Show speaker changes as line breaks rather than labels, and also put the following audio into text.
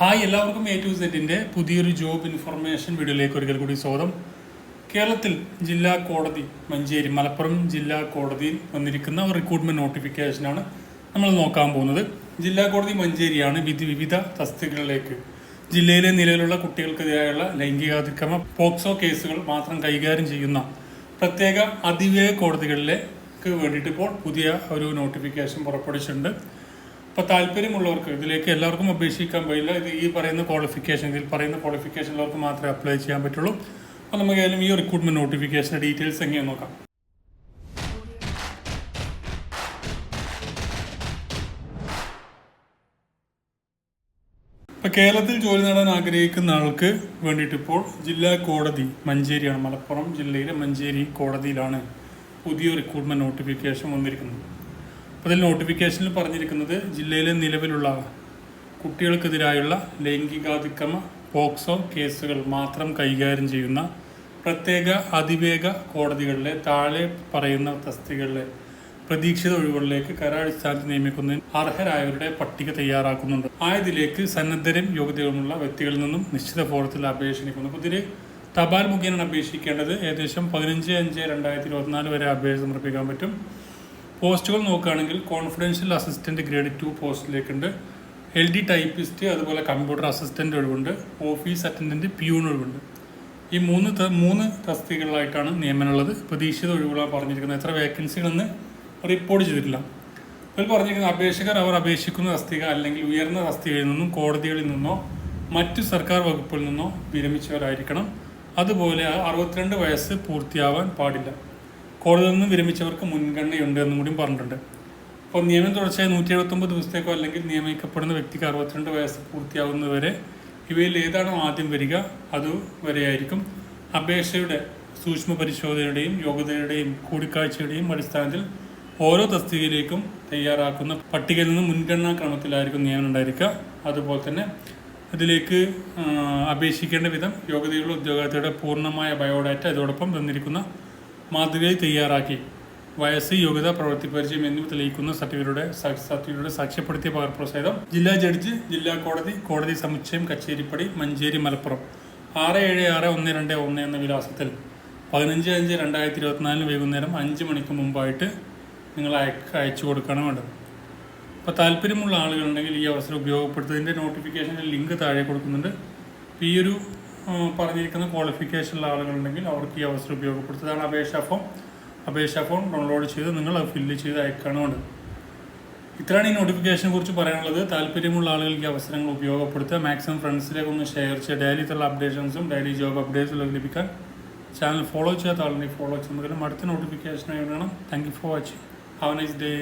Hi എല്ലാവർക്കും A to സെറ്റിന്റെ പുതിയൊരു ജോബ് ഇൻഫർമേഷൻ വീഡിയോയിലേക്ക് ഒരിക്കൽ കൂടി സ്വാഗതം. കേരളത്തിൽ ജില്ലാ കോടതി മഞ്ചേരി മലപ്പുറം ജില്ലാ കോടതിയിൽ വന്നിരിക്കുന്ന റിക്രൂട്ട്മെന്റ് നോട്ടിഫിക്കേഷനാണ് നമ്മൾ നോക്കാൻ പോകുന്നത്. ജില്ലാ കോടതി മഞ്ചേരിയാണ് വിധി വിവിധ തസ്തികകളിലേക്ക്. ജില്ലയിലെ നിലവിലുള്ള കുട്ടികൾക്കെതിരായുള്ള ലൈംഗികാതിക്രമ പോക്സോ കേസുകൾ മാത്രം കൈകാര്യം ചെയ്യുന്ന പ്രത്യേക അതിവേഗ കോടതികളിലേക്ക് വേണ്ടിയിട്ട് ഇപ്പോൾ പുതിയ ഒരു നോട്ടിഫിക്കേഷൻ പുറപ്പെടുവിച്ചിട്ടുണ്ട്. അപ്പോൾ താല്പര്യമുള്ളവർക്ക് ഇതിലേക്ക് എല്ലാവർക്കും അപേക്ഷിക്കാൻ പറ്റില്ല ഇത് ഈ പറയുന്ന ക്വാളിഫിക്കേഷൻ ഇതിൽ പറയുന്ന ക്വാളിഫിക്കേഷൻ ഉള്ളവർക്ക് മാത്രമേ അപ്ലൈ ചെയ്യാൻ പറ്റുള്ളൂ. അപ്പോൾ നമുക്ക് ഏതായാലും ഈ റിക്രൂട്ട്മെന്റ് നോട്ടിഫിക്കേഷന്റെ ഡീറ്റെയിൽസ് എങ്ങനെയാണ് നോക്കാം. ഇപ്പൊ കേരളത്തിൽ ജോലി നേടാൻ ആഗ്രഹിക്കുന്ന ആൾക്ക് വേണ്ടിയിട്ട് ഇപ്പോൾ ജില്ലാ കോടതി മഞ്ചേരിയാണ്. മലപ്പുറം ജില്ലയിലെ മഞ്ചേരി കോടതിയിലാണ് പുതിയ റിക്രൂട്ട്മെന്റ് നോട്ടിഫിക്കേഷൻ വന്നിരിക്കുന്നത്. ഇതിൽ നോട്ടിഫിക്കേഷനിൽ പറഞ്ഞിരിക്കുന്നത് ജില്ലയിലെ നിലവിലുള്ള കുട്ടികൾക്കെതിരായുള്ള ലൈംഗികാതിക്രമ പോക്സോ കേസുകൾ മാത്രം കൈകാര്യം ചെയ്യുന്ന പ്രത്യേക അതിവേഗ കോടതികളിലെ താഴെ പറയുന്ന തസ്തികളിലെ പ്രതീക്ഷിത ഒഴിവുകളിലേക്ക് കരാടിസ്ഥാനത്ത് നിയമിക്കുന്നതിന് അർഹരായവരുടെ പട്ടിക തയ്യാറാക്കുന്നുണ്ട്. ആയതിലേക്ക് സന്നദ്ധരും യോഗ്യതകളുമുള്ള വ്യക്തികളിൽ നിന്നും നിശ്ചിത ഫോറത്തിൽ അപേക്ഷിക്കുന്നു. അപ്പോൾ ഇതിൽ തപാൽ മുഖേന അപേക്ഷിക്കേണ്ടത്. ഏകദേശം പതിനഞ്ച് അഞ്ച് രണ്ടായിരത്തി ഇരുപത്തിനാല് വരെ അപേക്ഷ സമർപ്പിക്കാൻ പറ്റും. പോസ്റ്റുകൾ നോക്കുകയാണെങ്കിൽ കോൺഫിഡൻഷ്യൽ അസിസ്റ്റന്റ് ഗ്രേഡ് ടു പോസ്റ്റിലേക്കുണ്ട്. എൽ ഡി ടൈപ്പിസ്റ്റ് അതുപോലെ കമ്പ്യൂട്ടർ അസിസ്റ്റന്റ് ഒഴിവുണ്ട്. ഓഫീസ് അറ്റൻഡന്റ് പിയൂൺ ഒഴിവുണ്ട്. ഈ മൂന്ന് മൂന്ന് തസ്തികളിലായിട്ടാണ് നിയമനമുള്ളത് പ്രതീക്ഷിത ഒഴിവുകളാണ് പറഞ്ഞിരിക്കുന്നത്. എത്ര വേക്കൻസികളെന്ന് റിപ്പോർട്ട് ചെയ്തിട്ടില്ല. അതിൽ പറഞ്ഞിരിക്കുന്ന അപേക്ഷകർ അവർ അപേക്ഷിക്കുന്ന തസ്തിക അല്ലെങ്കിൽ ഉയർന്ന തസ്തികയിൽ നിന്നും കോടതികളിൽ നിന്നോ മറ്റു സർക്കാർ വകുപ്പിൽ നിന്നോ വിരമിച്ചവരായിരിക്കണം. അതുപോലെ അറുപത്തിരണ്ട് വയസ്സ് പൂർത്തിയാവാൻ പാടില്ല. കോടതിയിൽ നിന്ന് വിരമിച്ചവർക്ക് മുൻഗണനയുണ്ട് എന്നും കൂടി പറഞ്ഞിട്ടുണ്ട്. അപ്പോൾ നിയമം തുടർച്ചയായി നൂറ്റി എഴുപത്തൊമ്പത് ദിവസത്തേക്കോ അല്ലെങ്കിൽ നിയമിക്കപ്പെടുന്ന വ്യക്തിക്ക് അറുപത്തിരണ്ട് വയസ്സ് പൂർത്തിയാവുന്നതുവരെ ഇവയിൽ ഏതാണോ ആദ്യം വരിക അതുവരെയായിരിക്കും അപേക്ഷയുടെ സൂക്ഷ്മ പരിശോധനയുടെയും യോഗ്യതയുടെയും കൂടിക്കാഴ്ചയുടെയും അടിസ്ഥാനത്തിൽ ഓരോ തസ്തികയിലേക്കും തയ്യാറാക്കുന്ന പട്ടികയിൽ നിന്ന് മുൻഗണനാ ക്രമത്തിലായിരിക്കും നിയമനം ഉണ്ടായിരിക്കുക. അതുപോലെ തന്നെ അതിലേക്ക് അപേക്ഷിക്കേണ്ട വിധം യോഗ്യതയുള്ള ഉദ്യോഗാർത്ഥിയുടെ പൂർണമായ ബയോഡാറ്റ അതോടൊപ്പം തന്നിരിക്കുന്ന മാതൃകയിൽ തയ്യാറാക്കി. വയസ്സ് യോഗ്യത പ്രവൃത്തി പരിചയം എന്നിവ തെളിയിക്കുന്ന സർട്ടിഫിക്കറ്റുടെ സർട്ടിഫിക്കറ്റുടെ സാക്ഷ്യപ്പെടുത്തിയ പകർപ്പ് സഹിതം ജില്ലാ ജഡ്ജ് ജില്ലാ കോടതി കോടതി സമുച്ചയം കച്ചേരിപ്പടി മഞ്ചേരി മലപ്പുറം. ആറ് ഏഴ് ആറ് ഒന്ന് രണ്ട് ഒന്ന് എന്ന വിലാസത്തിൽ പതിനഞ്ച് അഞ്ച് രണ്ടായിരത്തി ഇരുപത്തിനാലിന് വൈകുന്നേരം അഞ്ച് മണിക്ക് മുമ്പായിട്ട് നിങ്ങൾ അയക്ക് അയച്ചു കൊടുക്കണം വേണ്ടത്. അപ്പോൾ താല്പര്യമുള്ള ആളുകളുണ്ടെങ്കിൽ ഈ അവസരം ഉപയോഗപ്പെടുത്തുന്നതിന്റെ നോട്ടിഫിക്കേഷന്റെ ലിങ്ക് താഴെ കൊടുക്കുന്നുണ്ട്. ഈ ഒരു പറഞ്ഞിരിക്കുന്ന ക്വാളിഫിക്കേഷനുള്ള ആളുകളുണ്ടെങ്കിൽ അവർക്ക് ഈ അവസരം ഉപയോഗപ്പെടുത്തുന്നതാണ് അപേക്ഷാ ഫോം അപേക്ഷാ ഫോം ഡൗൺലോഡ് ചെയ്ത് നിങ്ങൾ അത് ഫില്ല് ചെയ്ത് അയക്കണമുണ്ട് ഇത്രയാണ് ഈ നോട്ടിഫിക്കേഷനെ കുറിച്ച് പറയാനുള്ളത്. താല്പര്യമുള്ള ആളുകൾക്ക് അവസരങ്ങൾ ഉപയോഗപ്പെടുത്തുക. മാക്സിമം ഫ്രണ്ട്സിലേക്ക് ഒന്ന് ഷെയർ ചെയ്യുക. ഡെയിലി ഉള്ള അപ്ഡേഷൻസും ഡെയിലി ജോബ് അപ്ഡേറ്റ്സും ലഭിക്കാൻ ചാനൽ ഫോളോ ചെയ്യാത്ത ആളുണ്ടെങ്കിൽ ഫോളോ ചെയ്യുന്നതിലും അടുത്ത നോട്ടിഫിക്കേഷനായി വേണം. Thank you for watching have nice day